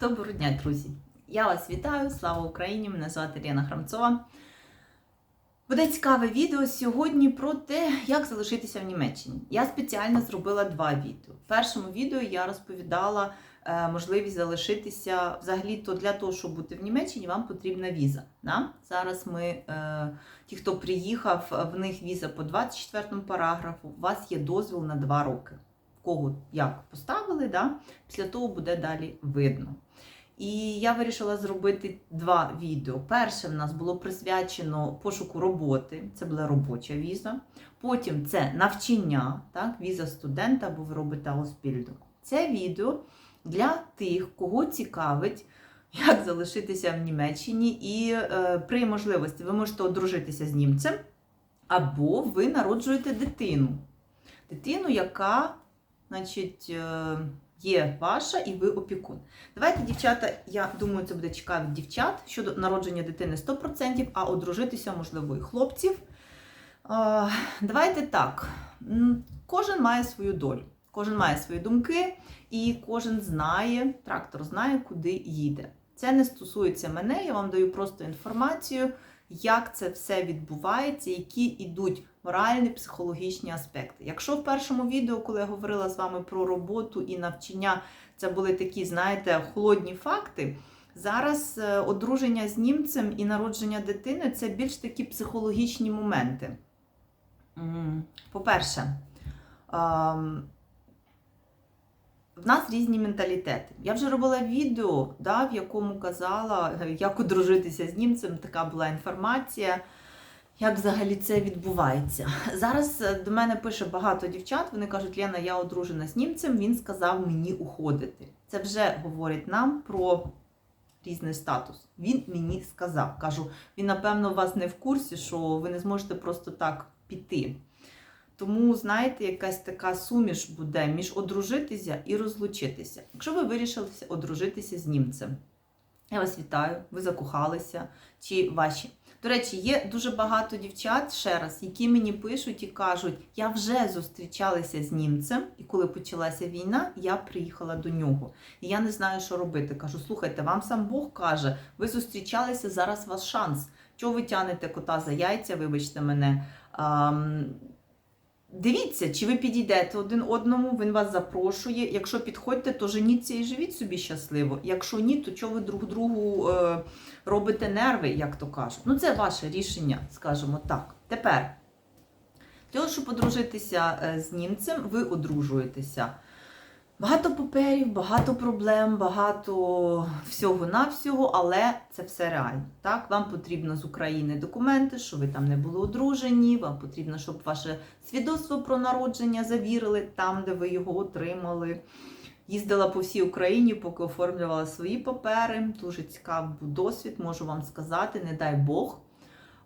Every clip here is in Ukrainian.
Доброго дня, друзі! Я вас вітаю, слава Україні! Мене звати Лена Храмцова. Буде цікаве відео сьогодні про те, як залишитися в Німеччині. Я спеціально зробила два відео. В першому відео я розповідала е, можливість залишитися взагалі-то для того, щоб бути в Німеччині, вам потрібна віза. Да? Зараз ми, е, ті, хто приїхав, в них віза по 24 параграфу, у вас є дозвіл на 2 роки. Кого як поставили, да? після того буде далі видно. І я вирішила зробити два відео. Перше в нас було присвячено пошуку роботи, це була робоча віза. Потім це навчання, так, віза студента, або ви робите Ausbildung. Це відео для тих, кого цікавить, як залишитися в Німеччині, і е, при можливості ви можете одружитися з німцем, або ви народжуєте дитину. Дитину, яка, значить, е, є ваша і ви опікун. Давайте, дівчата, я думаю, це буде цікаво дівчат щодо народження дитини 100%, а одружитися, можливо, і хлопців. Давайте так. Кожен має свою долю, кожен має свої думки, і кожен знає, трактор знає, куди їде. Це не стосується мене, я вам даю просто інформацію, як це все відбувається, які йдуть моральні, психологічні аспекти. Якщо в першому відео, коли я говорила з вами про роботу і навчання, це були такі, знаєте, холодні факти. Зараз е, одруження з німцем і народження дитини це більш такі психологічні моменти. По-перше, в нас різні менталітети. Я вже робила відео, да, в якому казала, як одружитися з німцем, така була інформація. Як взагалі це відбувається? Зараз е, до мене пише багато дівчат. Вони кажуть, Лена, я одружена з німцем, він сказав мені уходити. Це вже говорить нам про різний статус. Він мені сказав. Кажу, він, напевно, вас не в курсі, що ви не зможете просто так піти. Тому, знаєте, якась така суміш буде між одружитися і розлучитися. Якщо ви вирішили одружитися з німцем, я вас вітаю, ви закохалися, чи ваші. До речі, є дуже багато дівчат, ще раз, які мені пишуть і кажуть, я вже зустрічалася з німцем, і коли почалася війна, я приїхала до нього. І я не знаю, що робити. Кажу, слухайте, вам сам Бог каже, ви зустрічалися, зараз у вас шанс. Чого ви тянете кота за яйця, вибачте мене. Дивіться, чи ви підійдете один одному, він вас запрошує. Якщо підходьте, то женіться і живіть собі щасливо. Якщо ні, то чого ви друг другу е, робите нерви, як то кажуть. Ну, це ваше рішення, скажімо так. Тепер, для того, щоб одружитися е, з німцем, ви одружуєтеся. Багато паперів, багато проблем, багато всього-навсього, але це все реально. Так, вам потрібно з України документи, що ви там не були одружені. Вам потрібно, щоб ваше свідоцтво про народження завірили там, де ви його отримали. Їздила по всій Україні, поки оформлювала свої папери. Дуже цікавий досвід, можу вам сказати, не дай Бог.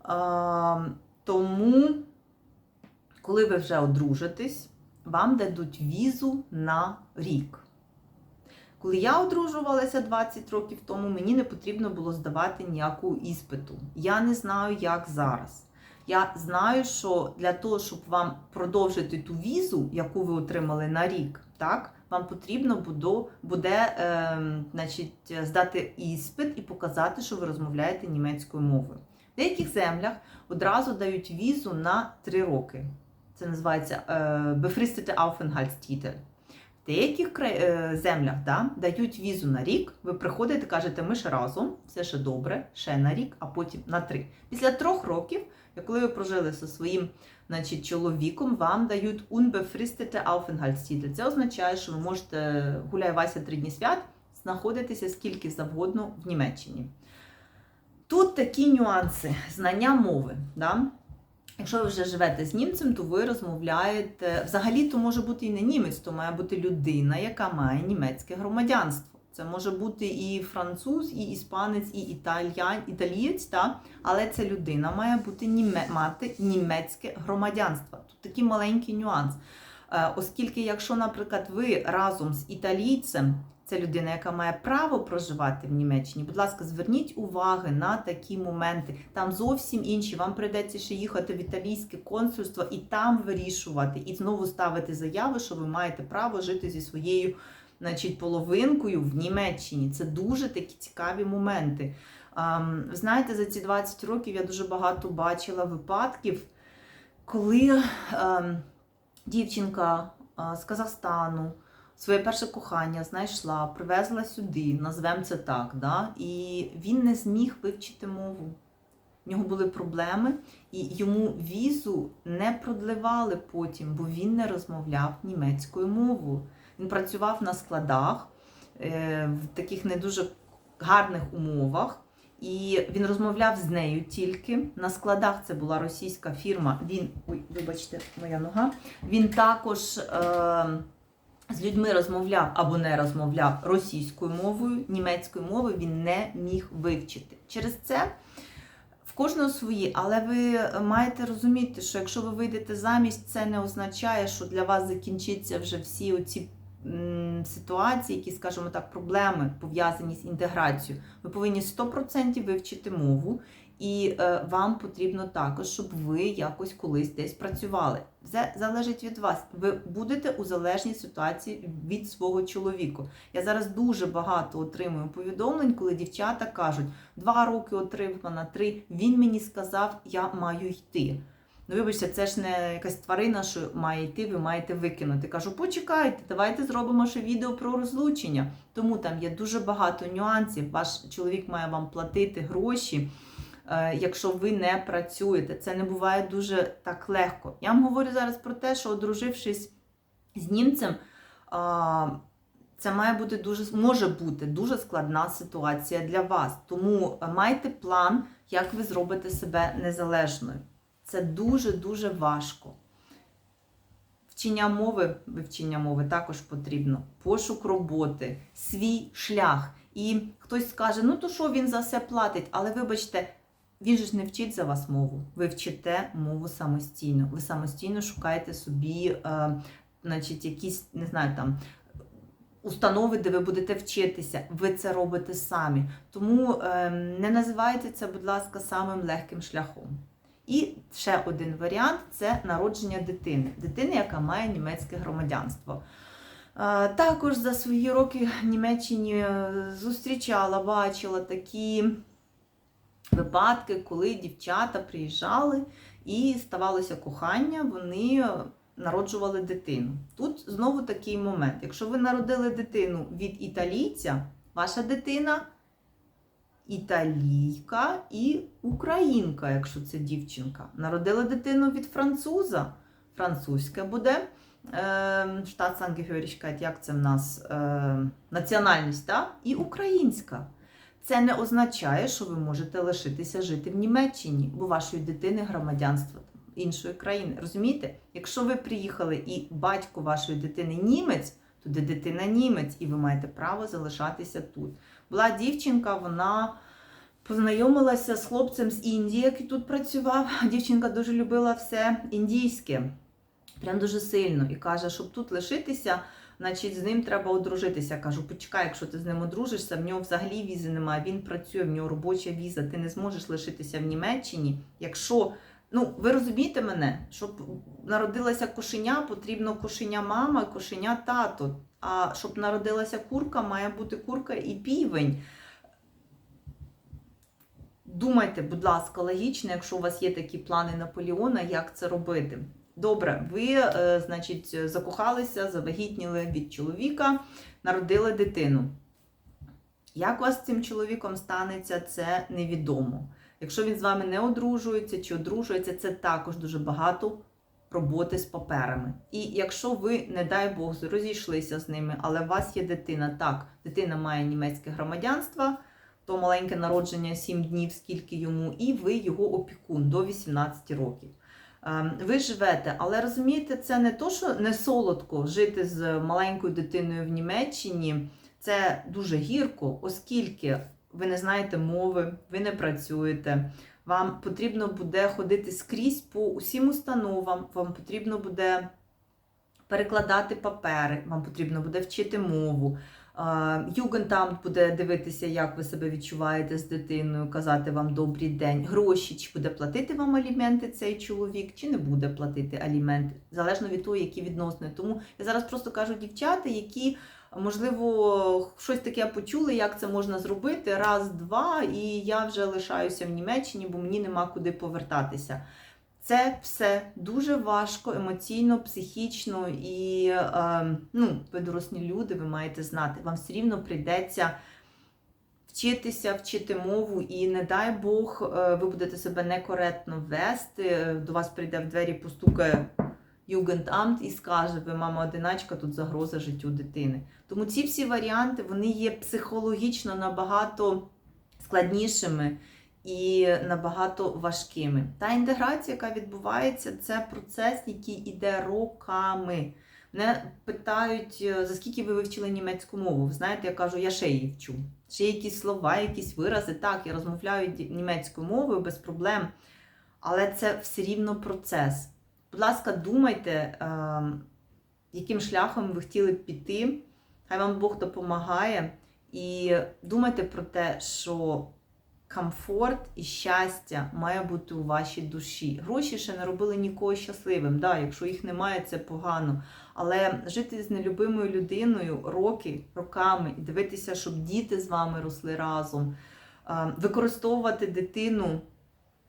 А, тому, коли ви вже одружитесь, вам дадуть візу на рік. Коли я одружувалася 20 років тому, мені не потрібно було здавати ніяку іспиту. Я не знаю, як зараз. Я знаю, що для того, щоб вам продовжити ту візу, яку ви отримали на рік, так, вам потрібно буде, буде е, значить, здати іспит і показати, що ви розмовляєте німецькою мовою. В деяких землях одразу дають візу на 3 роки. Це називається е, befristete Aufenthaltstitel. В деяких е, землях да, дають візу на рік. Ви приходите, кажете, ми ж разом, все ще добре, ще на рік, а потім на три. Після трьох років, коли ви прожили зі своїм значить, чоловіком, вам дають unbefristete Aufenthaltstitel. Це означає, що ви можете, гуляй Вася три дні свят, знаходитися скільки завгодно в Німеччині. Тут такі нюанси знання мови. Да? Якщо ви вже живете з німцем, то ви розмовляєте. Взагалі, то може бути і не німець, то має бути людина, яка має німецьке громадянство. Це може бути і француз, і іспанець, і італіян, італієць, та? але ця людина має бути німе, мати німецьке громадянство. Тут такий маленький нюанс. Е, Оскільки, якщо, наприклад, ви разом з італійцем, це людина, яка має право проживати в Німеччині. Будь ласка, зверніть уваги на такі моменти. Там зовсім інші. Вам прийдеться ще їхати в італійське консульство і там вирішувати, і знову ставити заяви, що ви маєте право жити зі своєю значить, половинкою в Німеччині. Це дуже такі цікаві моменти. Знаєте, за ці 20 років я дуже багато бачила випадків, коли ем, дівчинка з Казахстану своє перше кохання знайшла, привезла сюди, назвемо це так, да? і він не зміг вивчити мову. В нього були проблеми, і йому візу не продливали потім, бо він не розмовляв німецькою мовою. Він працював на складах е, в таких не дуже гарних умовах. І він розмовляв з нею тільки. На складах це була російська фірма. Він, ой, вибачте, моя нога. Він також е, з людьми розмовляв або не розмовляв російською мовою, німецькою мовою він не міг вивчити. Через це в кожного свої, але ви маєте розуміти, що якщо ви вийдете замість, це не означає, що для вас закінчиться вже всі оці ситуації, які, скажімо так, проблеми пов'язані з інтеграцією. Ви повинні 100% вивчити мову, і е, вам потрібно також, щоб ви якось колись десь працювали. Це залежить від вас. Ви будете у залежній ситуації від свого чоловіка. Я зараз дуже багато отримую повідомлень, коли дівчата кажуть, два роки отримана, три. Він мені сказав, я маю йти. Ну, вибачте, це ж не якась тварина, що має йти, ви маєте викинути. Кажу, почекайте, давайте зробимо ще відео про розлучення. Тому там є дуже багато нюансів. Ваш чоловік має вам платити гроші, якщо ви не працюєте. Це не буває дуже так легко. Я вам говорю зараз про те, що одружившись з німцем, це має бути дуже може бути дуже складна ситуація для вас. Тому е, майте план, як ви зробите себе незалежною. Це дуже-дуже важко. Вчення мови, вивчення мови також потрібно. Пошук роботи, свій шлях. І хтось скаже, ну то що він за все платить? Але вибачте, він же ж не вчить за вас мову. Ви вчите мову самостійно. Ви самостійно шукаєте собі, е, значить, якісь, не знаю, там. Установи, де ви будете вчитися, ви це робите самі. Тому е, не називайте це, будь ласка, самим легким шляхом. І ще один варіант це народження дитини. Дитини, яка має німецьке громадянство. Е, Також за свої роки в Німеччині е, зустрічала, бачила такі випадки, коли дівчата приїжджали і ставалося кохання, вони е, народжували дитину. Тут знову такий момент. Якщо ви народили дитину від італійця, ваша дитина італійка і українка, якщо це дівчинка. Народила дитину від француза, французьке буде. Е, Штатсангehörigkeit, як це в нас е, національність, та? і українська. Це не означає, що ви можете лишитися жити в Німеччині, бо вашої дитини громадянство іншої країни. Розумієте? Якщо ви приїхали і батько вашої дитини німець, то дитина німець, і ви маєте право залишатися тут. Була дівчинка, вона познайомилася з хлопцем з Індії, який тут працював. Дівчинка дуже любила все індійське, прям дуже сильно. І каже, щоб тут лишитися, значить з ним треба одружитися. Кажу, почекай, якщо ти з ним одружишся, в нього взагалі візи немає, він працює, в нього робоча віза, ти не зможеш лишитися в Німеччині. Якщо, ну, ви розумієте мене, щоб народилася кошеня, потрібно кошеня мама, кошеня тато. А щоб народилася курка, має бути курка і півень. Думайте, будь ласка, логічно, якщо у вас є такі плани Наполеона, як це робити. Добре, ви, е, значить, закохалися, завагітніли від чоловіка, народили дитину. Як у вас з цим чоловіком станеться, це невідомо. Якщо він з вами не одружується чи одружується, це також дуже багато роботи з паперами. І якщо ви, не дай Бог, розійшлися з ними, але у вас є дитина, так, дитина має німецьке громадянство, то маленьке народження 7 днів, скільки йому, і ви його опікун до 18 років. Ем, Ви живете, але розумієте, це не то, що не солодко жити з маленькою дитиною в Німеччині. Це дуже гірко, оскільки ви не знаєте мови, ви не працюєте. Вам потрібно буде ходити скрізь по усім установам, вам потрібно буде перекладати папери, вам потрібно буде вчити мову. Югентамт буде дивитися, як ви себе відчуваєте з дитиною, казати вам добрий день, гроші, чи буде платити вам аліменти цей чоловік, чи не буде платити аліменти, залежно від того, які відносини. Тому я зараз просто кажу дівчата, які Можливо, щось таке почули, як це можна зробити. Раз, два, і я вже лишаюся в Німеччині, бо мені нема куди повертатися. Це все дуже важко емоційно, психічно і е, ну, ви дорослі люди, ви маєте знати, вам все рівно прийдеться вчитися, вчити мову, і не дай Бог, е, ви будете себе некоректно вести. До вас прийде в двері, постукає Югентамт і скаже, ви мама одиначка, тут загроза життю дитини. Тому ці всі варіанти вони є психологічно набагато складнішими і набагато важкими. Та інтеграція, яка відбувається, це процес, який іде роками. Мене питають, е, за скільки ви вивчили німецьку мову. Ви знаєте, я кажу, я ще її вчу. Ще якісь слова, якісь вирази. Так, я розмовляю німецькою мовою без проблем, але це все рівно процес. Будь ласка, думайте, е, яким шляхом ви хотіли піти. Хай вам Бог допомагає. І думайте про те, що комфорт і щастя має бути у вашій душі. Гроші ще не робили нікого щасливим. Да, якщо їх немає, це погано. Але жити з нелюбимою людиною роки, роками і дивитися, щоб діти з вами росли разом, е, використовувати дитину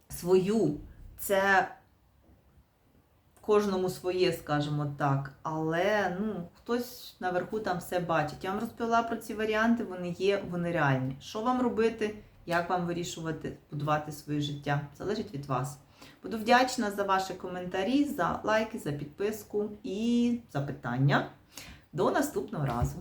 свою, це кожному своє, скажімо так. Але ну, хтось наверху там все бачить. Я вам розповіла про ці варіанти, вони є, вони реальні. Що вам робити, як вам вирішувати, будувати своє життя? Залежить від вас. Буду вдячна за ваші коментарі, за лайки, за підписку і запитання. До наступного разу!